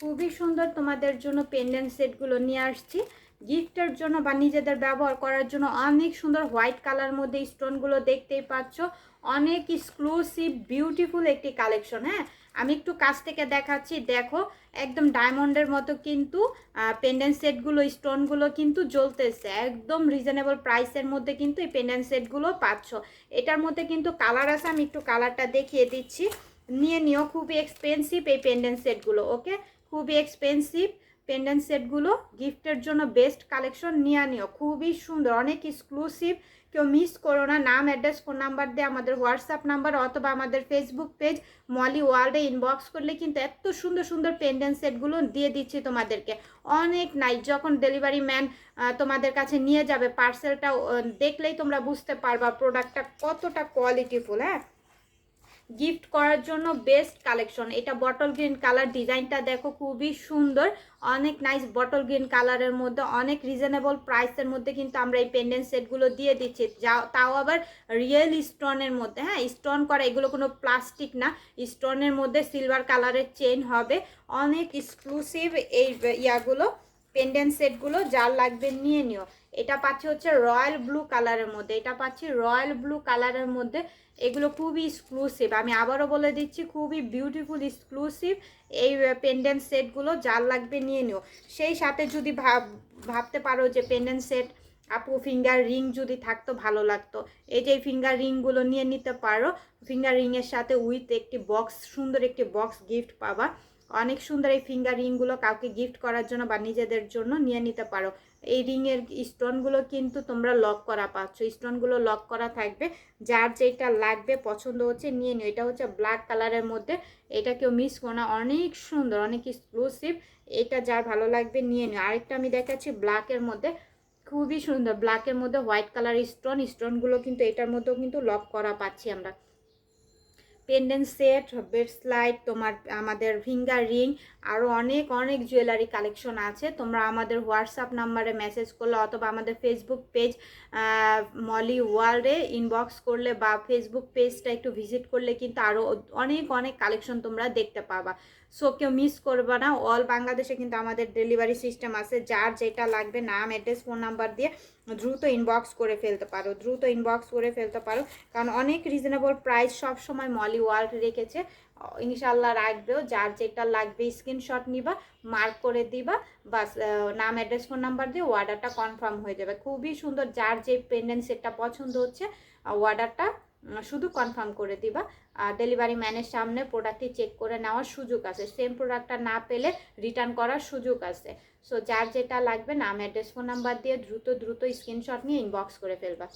খুবই সুন্দর তোমাদের জন্য পেন্ডেন্ট সেটগুলো নিয়ে আসছি। গিফটের জন্য বা নিজেদের ব্যবহার করার জন্য অনেক সুন্দর হোয়াইট কালার মধ্যে স্টোনগুলো দেখতেই পাচ্ছ। অনেক এক্সক্লুসিভ বিউটিফুল একটি কালেকশন হ্যাঁ? আমি একটু কাছ থেকে দেখাচ্ছি, দেখো, একদম ডায়মন্ডের মতো কিন্তু পেন্ডেন্ট সেটগুলো স্টোনগুলো কিন্তু জ্বলতেছে। একদম রিজনেবল প্রাইসের মধ্যে কিন্তু এই পেন্ডেন্ট সেটগুলো পাচ্ছ। এটার মধ্যে কিন্তু কালার আছে, আমি একটু কালারটা দেখিয়ে দিচ্ছি। নিয়ে নিও খুবই এক্সপেন্সিভ এই পেন্ডেন্ট সেটগুলো ওকে খুবই এক্সপেন্সিভ পেন্ডেন্ট সেটগুলো গিফটের জন্য বেস্ট কালেকশন নিয়ে নিও, খুবই সুন্দর, অনেক এক্সক্লুসিভ কেউ মিস করো না, নাম অ্যাড্রেস ফোন নাম্বার দিয়ে আমাদের হোয়াটসঅ্যাপ নাম্বার অথবা আমাদের ফেসবুক পেজ মলি ওয়ার্ল্ডে ইনবক্স করলে কিন্তু এত সুন্দর সুন্দর পেন্ডেন্ট সেটগুলো দিয়ে দিচ্ছি তোমাদেরকে। অনেক নাই যখন ডেলিভারি ম্যান তোমাদের কাছে নিয়ে যাবে পার্সেলটা দেখলেই তোমরা বুঝতে পারবা প্রোডাক্টটা কতটা কোয়ালিটিফুল হ্যাঁ? গিফট করার জন্য বেস্ট কালেকশন এটা বটল গ্রিন কালার ডিজাইনটা দেখো খুবই সুন্দর। অনেক নাইস বটল গ্রিন কালারের মধ্যে, অনেক রিজনেবল প্রাইসের মধ্যে কিন্তু আমরা এই পেন্ডেন্ট সেটগুলো দিয়ে দিচ্ছি। যা তাও আবার রিয়েল স্টোনের মধ্যে হ্যাঁ? স্টোন করা, এগুলো কোনো প্লাস্টিক না। স্টোনের মধ্যে সিলভার কালারের চেন হবে। অনেক এক্সক্লুসিভ এই ইয়াগুলো। পেন্ডেন্ট সেটগুলো যার লাগবে নিয়ে নিও। এটা পাচ্ছি হচ্ছে রয়্যাল ব্লু কালারের মধ্যে। এটা পাচ্ছি রয়্যাল ব্লু কালারের মধ্যে। এগুলো খুবই এক্সক্লুসিভ আমি আবারও বলে দিচ্ছি, খুবই বিউটিফুল এক্সক্লুসিভ এই পেন্ডেন্ট সেটগুলো যার লাগবে নিয়ে নিও। সেই সাথে যদি ভাব, ভাবতে পারো যে পেন্ডেন্ট সেট আপু ফিঙ্গার রিং যদি থাকতো ভালো লাগতো। এই যে ফিঙ্গার রিংগুলো নিয়ে নিতে পারো। ফিঙ্গার রিংয়ের সাথে উইথ একটি বক্স সুন্দর একটি বক্স গিফট পাবা। অনেক সুন্দর এই ফিঙ্গার রিংগুলো কাউকে গিফট করার জন্য বা নিজেদের জন্য নিয়ে নিতে পারো। এই রিংয়ের স্টোনগুলো কিন্তু তোমরা লক করা পাচ্ছ। স্টোনগুলো লক করা থাকবে। যার যেটা লাগবে, পছন্দ হচ্ছে নিয়ে নিও। এটা হচ্ছে ব্ল্যাক কালারের মধ্যে। এটা কেউ মিস করো না। অনেক সুন্দর, অনেক এক্সক্লুসিভ এটা যার ভালো লাগবে নিয়ে নিও। আরেকটা আমি দেখাচ্ছি ব্ল্যাকের মধ্যে। খুবই সুন্দর। ব্ল্যাকের মধ্যে হোয়াইট কালার স্টোন স্টোনগুলো কিন্তু এটার মধ্যেও কিন্তু লক করা পাচ্ছি আমরা। পেন্ডেন্ট সেট, বেড স্লাইড, তোমার আমাদের ফিঙ্গার রিং আরও অনেক অনেক জুয়েলারি কালেকশন আছে। তোমরা আমাদের হোয়াটসঅ্যাপ নাম্বারে মেসেজ করলে অথবা আমাদের ফেসবুক পেজ মলি ওয়ার্ল্ডে ইনবক্স করলে বা ফেসবুক পেজটা একটু ভিজিট করলে কিন্তু আরও অনেক অনেক কালেকশন তোমরা দেখতে পাবা। সো কেউ মিস করবে না। অল বাংলাদেশে কিন্তু আমাদের ডেলিভারি সিস্টেম আছে। যার যেটা লাগবে নাম, অ্যাড্রেস, ফোন নাম্বার দিয়ে দ্রুত ইনবক্স করে ফেলতে পারো। দ্রুত ইনবক্স করে ফেলতে পারো। কারণ অনেক রিজনেবল প্রাইস সব সময় মলি ওয়ার্ল্ড রেখেছে। ইনশাল্লাহ রাখবেও। যার যেটা লাগবে স্ক্রিনশট নিবা মার্ক করে দিবা। বাস নাম অ্যাড্রেস ফোন নাম্বার দিয়ে অর্ডারটা কনফার্ম হয়ে যাবে। খুবই সুন্দর। যার যে পেন্ডেন্ট সেটটা পছন্দ হচ্ছে অর্ডারটা শুধু কনফার্ম করে দিবা। আর ডেলিভারি ম্যানের সামনে প্রোডাক্টটি চেক করে নেওয়ার সুযোগ আছে। সেম প্রোডাক্টটা না পেলে রিটার্ন করার সুযোগ আছে। সো যার যেটা লাগবে, নাম অ্যাড্রেস ফোন নাম্বার দিয়ে দ্রুত দ্রুত স্ক্রিনশট নিয়ে ইনবক্স করে ফেলবা।